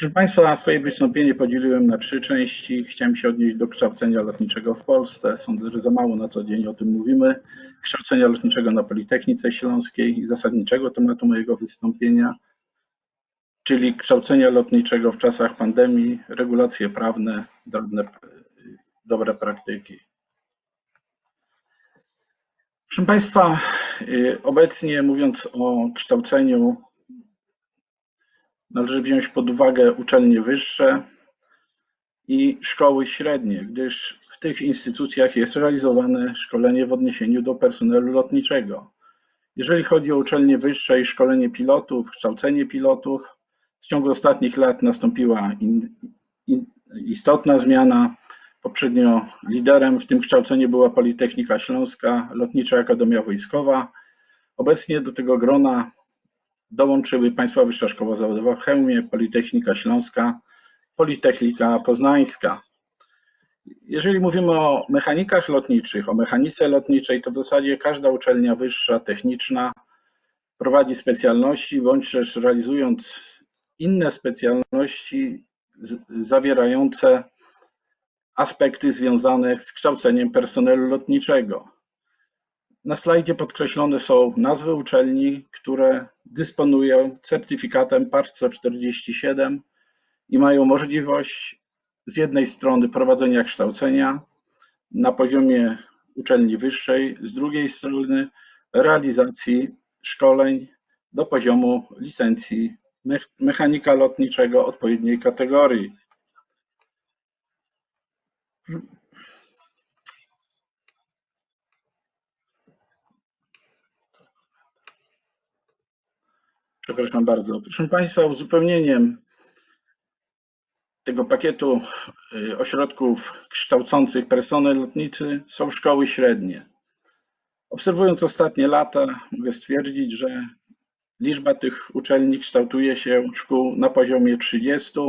Proszę Państwa, swoje wystąpienie podzieliłem na trzy części. Chciałem się odnieść do kształcenia lotniczego w Polsce. Sądzę, że za mało na co dzień o tym mówimy. Kształcenia lotniczego na Politechnice Śląskiej i zasadniczego tematu mojego wystąpienia, czyli kształcenia lotniczego w czasach pandemii, regulacje prawne, drobne, dobre praktyki. Proszę Państwa, y, obecnie mówiąc o kształceniu, należy wziąć pod uwagę uczelnie wyższe i szkoły średnie, gdyż w tych instytucjach jest realizowane szkolenie w odniesieniu do personelu lotniczego. Jeżeli chodzi o uczelnie wyższe i szkolenie pilotów, kształcenie pilotów, w ciągu ostatnich lat nastąpiła in, in, istotna zmiana. Poprzednio liderem w tym kształceniu była Politechnika Śląska, Lotnicza Akademia Wojskowa. Obecnie do tego grona dołączyły Państwa Wyższa Szkoła Zawodowa w Chełmie, Politechnika Śląska, Politechnika Poznańska. Jeżeli mówimy o mechanikach lotniczych, o mechanice lotniczej, to w zasadzie każda uczelnia wyższa, techniczna prowadzi specjalności, bądź też realizując inne specjalności zawierające aspekty związane z kształceniem personelu lotniczego. Na slajdzie podkreślone są nazwy uczelni, które dysponują certyfikatem PARC 147 i mają możliwość z jednej strony prowadzenia kształcenia na poziomie uczelni wyższej, z drugiej strony realizacji szkoleń do poziomu licencji mechanika lotniczego odpowiedniej kategorii. Przepraszam bardzo. Proszę Państwa, uzupełnieniem tego pakietu y, ośrodków kształcących personel lotniczy są szkoły średnie. Obserwując ostatnie lata, mogę stwierdzić, że liczba tych uczelni kształtuje się szkół na poziomie 30.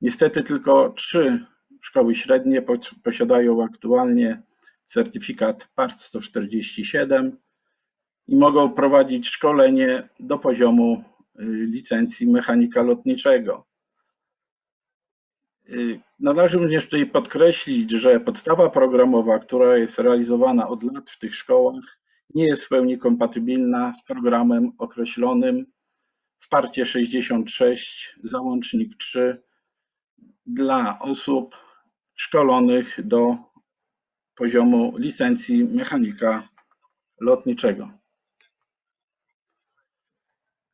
Niestety tylko trzy szkoły średnie posiadają aktualnie certyfikat PARC 147 i mogą prowadzić szkolenie do poziomu y, licencji mechanika lotniczego. Y, należy również tutaj podkreślić, że podstawa programowa, która jest realizowana od lat w tych szkołach, nie jest w pełni kompatybilna z programem określonym w parcie 66, załącznik 3 dla osób szkolonych do poziomu licencji mechanika lotniczego.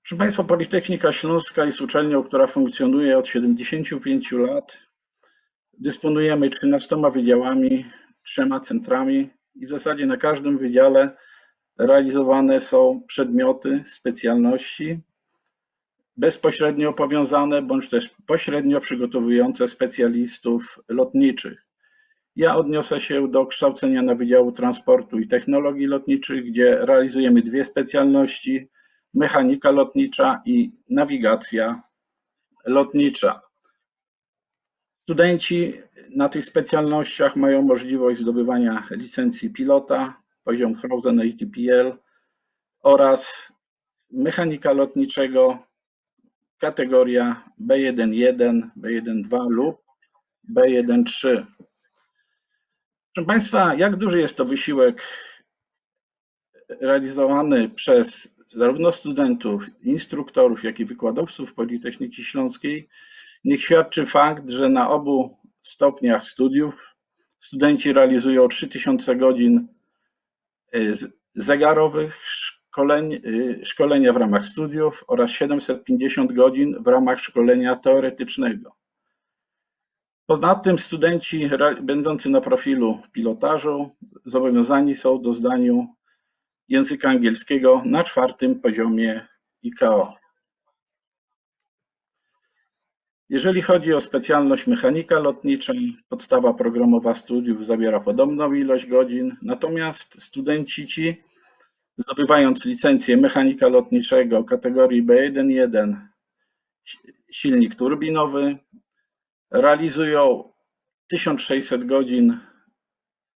Proszę Państwa, Politechnika Śląska jest uczelnią, która funkcjonuje od 75 lat. Dysponujemy 13 wydziałami, trzema centrami i w zasadzie na każdym wydziale realizowane są przedmioty, specjalności bezpośrednio powiązane bądź też pośrednio przygotowujące specjalistów lotniczych. Ja odniosę się do kształcenia na Wydziału Transportu i Technologii Lotniczych, gdzie realizujemy dwie specjalności: mechanika lotnicza i nawigacja lotnicza. Studenci na tych specjalnościach mają możliwość zdobywania licencji pilota, poziom Frozen ATPL oraz mechanika lotniczego kategoria B1.1, B1.2 lub B1.3. Proszę Państwa, jak duży jest to wysiłek realizowany przez zarówno studentów, instruktorów, jak i wykładowców Politechniki Śląskiej, niech świadczy fakt, że na obu stopniach studiów studenci realizują 3000 godzin y, zegarowych, szkoleń, y, szkolenia w ramach studiów oraz 750 godzin w ramach szkolenia teoretycznego. Poza tym studenci będący na profilu pilotażu zobowiązani są do zdania języka angielskiego na czwartym poziomie IKO. Jeżeli chodzi o specjalność mechanika lotnicza, podstawa programowa studiów zawiera podobną ilość godzin, natomiast studenci ci zdobywając licencję mechanika lotniczego kategorii B1.1 silnik turbinowy, realizują 1600 godzin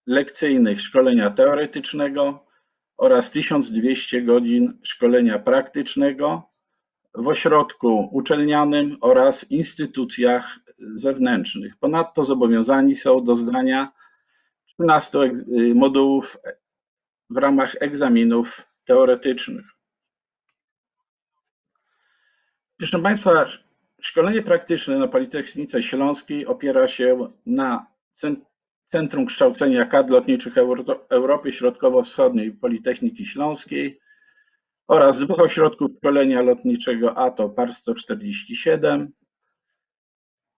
lekcyjnych szkolenia teoretycznego oraz 1200 godzin szkolenia praktycznego w ośrodku uczelnianym oraz instytucjach zewnętrznych. Ponadto zobowiązani są do zdania 13 egz- y, modułów w ramach egzaminów teoretycznych. Proszę Państwa, szkolenie praktyczne na Politechnice Śląskiej opiera się na Centrum Kształcenia Kadr Lotniczych Euro- Europy Środkowo-Wschodniej Politechniki Śląskiej oraz dwóch ośrodków szkolenia lotniczego ATO PAR 147,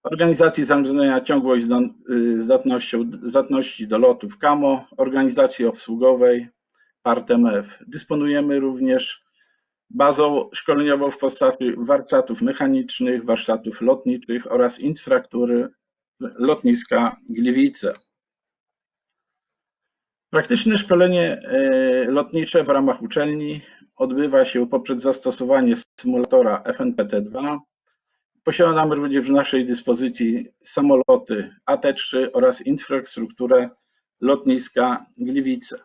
Organizacji Zarządzania Ciągłość y, Zdatności do Lotów KAMO, Organizacji Obsługowej PART-MF. Dysponujemy również bazą szkoleniową w postaci warsztatów mechanicznych, warsztatów lotniczych oraz infrastruktury lotniska Gliwice. Praktyczne szkolenie e, lotnicze w ramach uczelni odbywa się poprzez zastosowanie symulatora FNPT-2. Posiadamy również w naszej dyspozycji samoloty AT-3 oraz infrastrukturę lotniska Gliwice.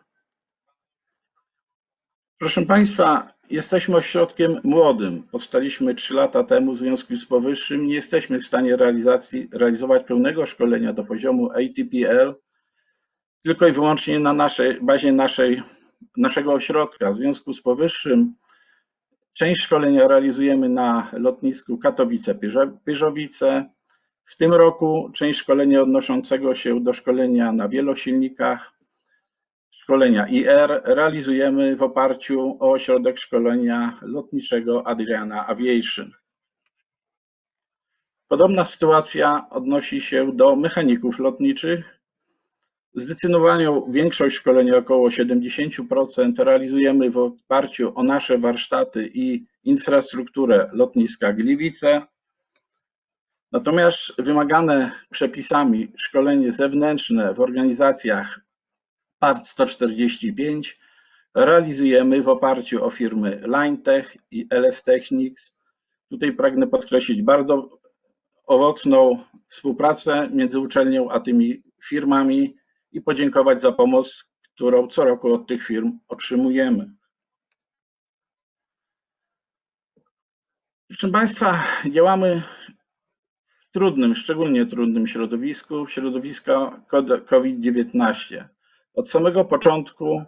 Proszę Państwa, jesteśmy ośrodkiem młodym. Powstaliśmy 3 lata temu. W związku z powyższym nie jesteśmy w stanie realizacji, realizować pełnego szkolenia do poziomu ATPL tylko i wyłącznie na naszej bazie naszej, naszego ośrodka. W związku z powyższym część szkolenia realizujemy na lotnisku Katowice-Pyrzowice. W tym roku część szkolenia odnoszącego się do szkolenia na wielosilnikach, szkolenia IR realizujemy w oparciu o ośrodek szkolenia lotniczego Adriana Aviation. Podobna sytuacja odnosi się do mechaników lotniczych. Zdecydowaną większość szkolenia, około 70%, realizujemy w oparciu o nasze warsztaty i infrastrukturę lotniska Gliwice. Natomiast wymagane przepisami szkolenie zewnętrzne w organizacjach PART 145 realizujemy w oparciu o firmy LineTech i LS Technics. Tutaj pragnę podkreślić bardzo owocną współpracę między uczelnią a tymi firmami i podziękować za pomoc, którą co roku od tych firm otrzymujemy. Proszę Państwa, działamy w trudnym, szczególnie trudnym środowisku, środowiska COVID-19. Od samego początku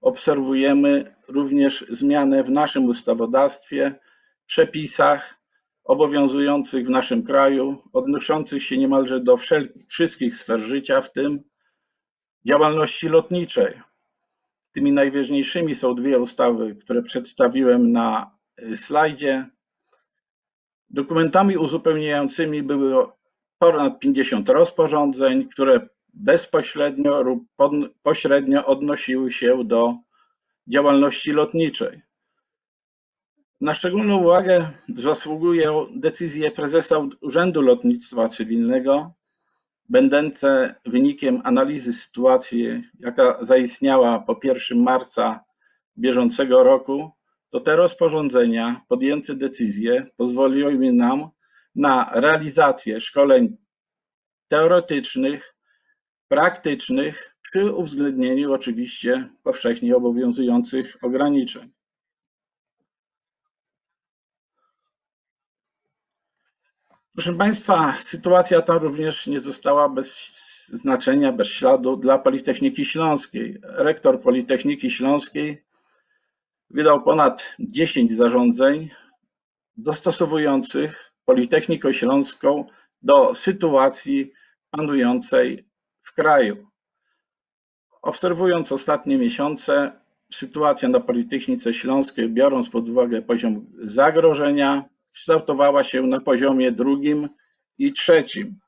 obserwujemy również zmianę w naszym ustawodawstwie, przepisach obowiązujących w naszym kraju, odnoszących się niemalże do wszelkich, wszystkich sfer życia, w tym działalności lotniczej. Tymi najważniejszymi są dwie ustawy, które przedstawiłem na y, slajdzie. Dokumentami uzupełniającymi były ponad 50 rozporządzeń, które bezpośrednio lub pośrednio odnosiły się do działalności lotniczej. Na szczególną uwagę zasługują decyzje prezesa Urzędu Lotnictwa Cywilnego, będące wynikiem analizy sytuacji, jaka zaistniała po 1 marca bieżącego roku, to te rozporządzenia, podjęte decyzje pozwoliły nam na realizację szkoleń teoretycznych, praktycznych, przy uwzględnieniu oczywiście powszechnie obowiązujących ograniczeń. Proszę Państwa, sytuacja ta również nie została bez znaczenia, bez śladu dla Politechniki Śląskiej. Rektor Politechniki Śląskiej wydał ponad 10 zarządzeń dostosowujących Politechnikę Śląską do sytuacji panującej w kraju. Obserwując ostatnie miesiące, sytuacja na Politechnice Śląskiej, biorąc pod uwagę poziom zagrożenia, kształtowała się na poziomie drugim i trzecim.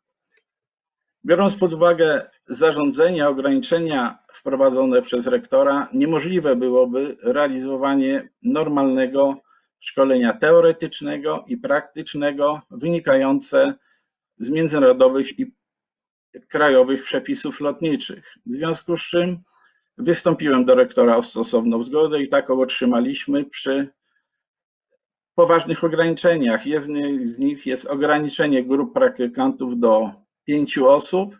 Biorąc pod uwagę zarządzenia, ograniczenia wprowadzone przez rektora, niemożliwe byłoby realizowanie normalnego szkolenia teoretycznego i praktycznego wynikające z międzynarodowych i krajowych przepisów lotniczych. W związku z czym wystąpiłem do rektora o stosowną zgodę i taką otrzymaliśmy przy poważnych ograniczeniach. Jednym z nich jest ograniczenie grup praktykantów do pięciu osób.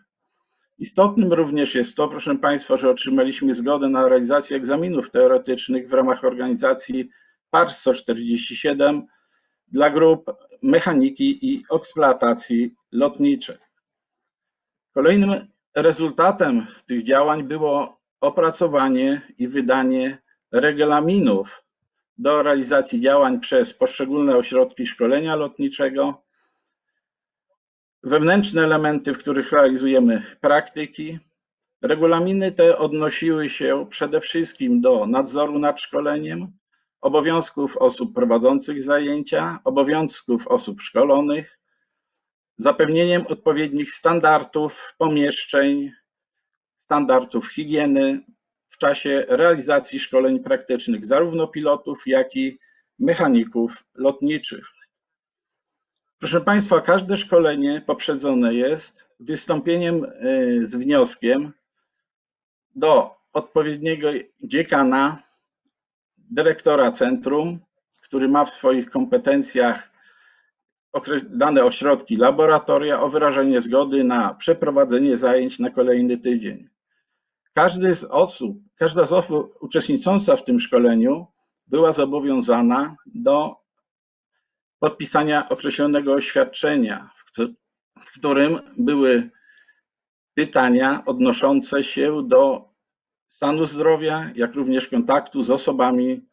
Istotnym również jest to, proszę Państwa, że otrzymaliśmy zgodę na realizację egzaminów teoretycznych w ramach organizacji PAR 147 dla grup mechaniki i eksploatacji lotniczej. Kolejnym rezultatem tych działań było opracowanie i wydanie regulaminów do realizacji działań przez poszczególne ośrodki szkolenia lotniczego, wewnętrzne elementy, w których realizujemy praktyki. Regulaminy te odnosiły się przede wszystkim do nadzoru nad szkoleniem, obowiązków osób prowadzących zajęcia, obowiązków osób szkolonych, zapewnieniem odpowiednich standardów pomieszczeń, standardów higieny w czasie realizacji szkoleń praktycznych zarówno pilotów, jak i mechaników lotniczych. Proszę Państwa, każde szkolenie poprzedzone jest wystąpieniem y, z wnioskiem do odpowiedniego dziekana, dyrektora centrum, który ma w swoich kompetencjach dane ośrodki laboratoria o wyrażenie zgody na przeprowadzenie zajęć na kolejny tydzień. Każdy z osób, każda z osób uczestnicząca w tym szkoleniu była zobowiązana do podpisania określonego oświadczenia, w któ- w którym były pytania odnoszące się do stanu zdrowia, jak również kontaktu z osobami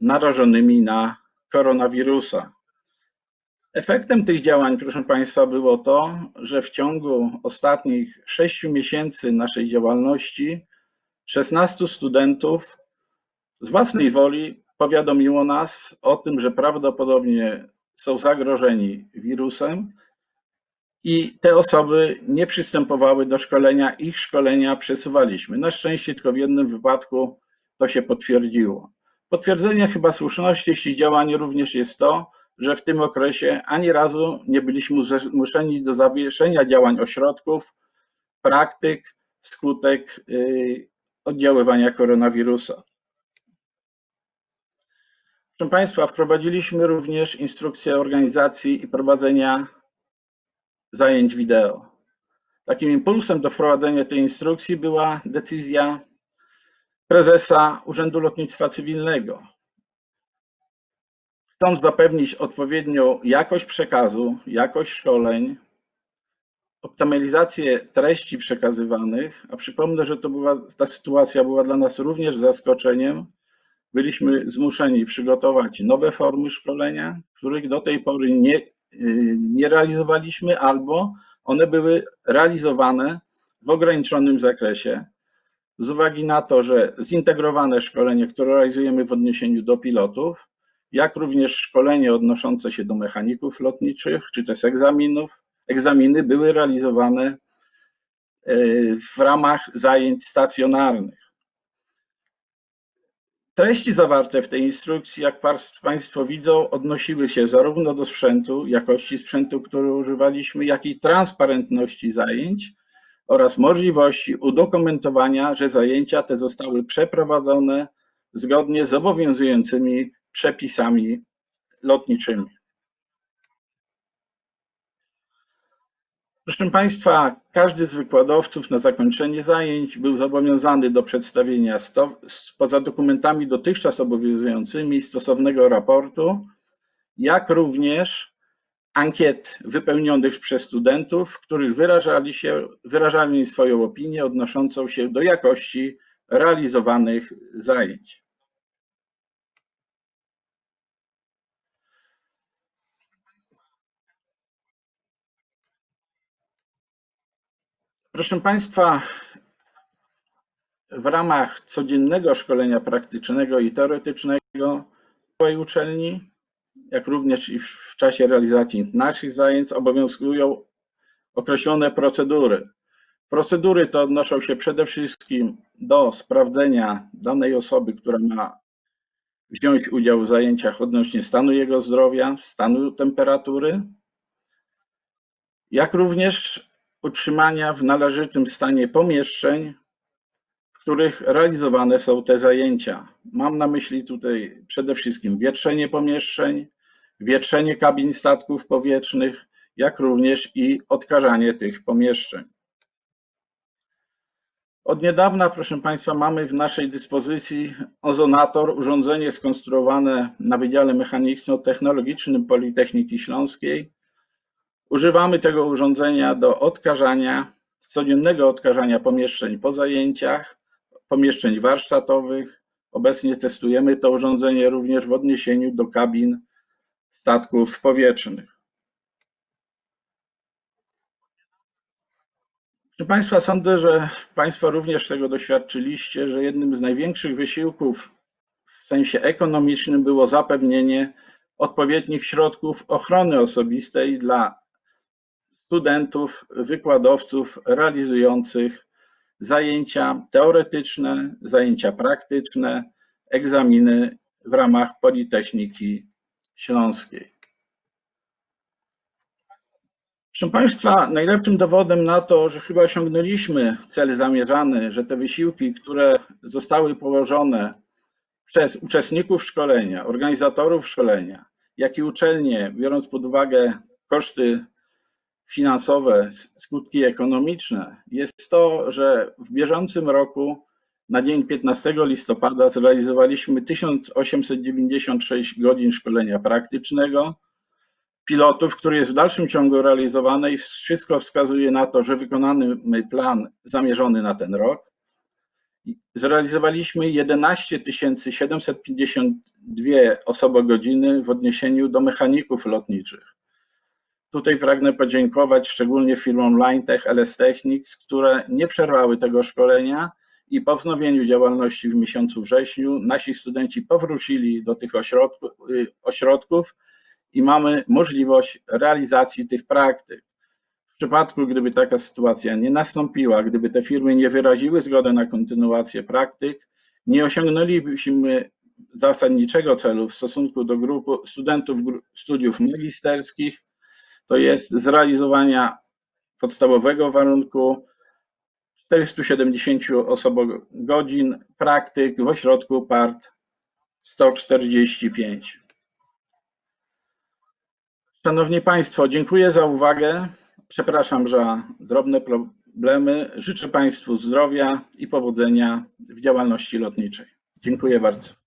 narażonymi na koronawirusa. Efektem tych działań, proszę Państwa, było to, że w ciągu ostatnich sześciu miesięcy naszej działalności 16 studentów z własnej woli powiadomiło nas o tym, że prawdopodobnie są zagrożeni wirusem i te osoby nie przystępowały do szkolenia, ich szkolenia przesuwaliśmy. Na szczęście tylko w jednym wypadku to się potwierdziło. Potwierdzeniem chyba słuszności jeśli działań również jest to, że w tym okresie ani razu nie byliśmy zmuszeni do zawieszenia działań ośrodków, praktyk wskutek y, oddziaływania koronawirusa. Proszę Państwa, wprowadziliśmy również instrukcję organizacji i prowadzenia zajęć wideo. Takim impulsem do wprowadzenia tej instrukcji była decyzja prezesa Urzędu Lotnictwa Cywilnego. Chcąc zapewnić odpowiednią jakość przekazu, jakość szkoleń, optymalizację treści przekazywanych, a przypomnę, że to była, ta sytuacja była dla nas również zaskoczeniem, byliśmy zmuszeni przygotować nowe formy szkolenia, których do tej pory nie, y, nie realizowaliśmy, albo one były realizowane w ograniczonym zakresie. Z uwagi na to, że zintegrowane szkolenie, które realizujemy w odniesieniu do pilotów, jak również szkolenie odnoszące się do mechaników lotniczych, czy też egzaminów, egzaminy były realizowane y, w ramach zajęć stacjonarnych. Treści zawarte w tej instrukcji, jak Państwo widzą, odnosiły się zarówno do sprzętu, jakości sprzętu, który używaliśmy, jak i transparentności zajęć oraz możliwości udokumentowania, że zajęcia te zostały przeprowadzone zgodnie z obowiązującymi przepisami lotniczymi. Proszę Państwa, każdy z wykładowców na zakończenie zajęć był zobowiązany do przedstawienia sto, poza dokumentami dotychczas obowiązującymi stosownego raportu, jak również ankiet wypełnionych przez studentów, w których wyrażali, się, wyrażali swoją opinię odnoszącą się do jakości realizowanych zajęć. Proszę Państwa, w ramach codziennego szkolenia praktycznego i teoretycznego w uczelni, jak również i w czasie realizacji naszych zajęć obowiązują określone procedury. Procedury te odnoszą się przede wszystkim do sprawdzenia danej osoby, która ma wziąć udział w zajęciach odnośnie stanu jego zdrowia, stanu temperatury, jak również utrzymania w należytym stanie pomieszczeń, w których realizowane są te zajęcia. Mam na myśli tutaj przede wszystkim wietrzenie pomieszczeń, wietrzenie kabin statków powietrznych, jak również i odkażanie tych pomieszczeń. Od niedawna, proszę Państwa, mamy w naszej dyspozycji ozonator, urządzenie skonstruowane na Wydziale Mechaniczno-Technologicznym Politechniki Śląskiej. Używamy tego urządzenia do odkażania, codziennego odkażania pomieszczeń po zajęciach, pomieszczeń warsztatowych. Obecnie testujemy to urządzenie również w odniesieniu do kabin statków powietrznych. Proszę Państwa, sądzę, że Państwo również tego doświadczyliście, że jednym z największych wysiłków w sensie ekonomicznym było zapewnienie odpowiednich środków ochrony osobistej dla studentów, wykładowców realizujących zajęcia teoretyczne, zajęcia praktyczne, egzaminy w ramach Politechniki Śląskiej. Proszę Państwa, najlepszym dowodem na to, że chyba osiągnęliśmy cel zamierzany, że te wysiłki, które zostały położone przez uczestników szkolenia, organizatorów szkolenia, jak i uczelnie, biorąc pod uwagę koszty finansowe, skutki ekonomiczne, jest to, że w bieżącym roku na dzień 15 listopada zrealizowaliśmy 1896 godzin szkolenia praktycznego pilotów, który jest w dalszym ciągu realizowany i wszystko wskazuje na to, że wykonany plan zamierzony na ten rok. Zrealizowaliśmy 11 752 osobogodziny w odniesieniu do mechaników lotniczych. Tutaj pragnę podziękować szczególnie firmom Linetech, LS Technics, które nie przerwały tego szkolenia i po wznowieniu działalności w miesiącu wrześniu nasi studenci powrócili do tych ośrodków, ośrodków i mamy możliwość realizacji tych praktyk. W przypadku, gdyby taka sytuacja nie nastąpiła, gdyby te firmy nie wyraziły zgody na kontynuację praktyk, nie osiągnęlibyśmy zasadniczego celu w stosunku do grupy studentów studiów magisterskich, to jest zrealizowania podstawowego warunku 470 osobogodzin praktyk w ośrodku PART 145. Szanowni Państwo, dziękuję za uwagę. Przepraszam za drobne problemy. Życzę Państwu zdrowia i powodzenia w działalności lotniczej. Dziękuję bardzo.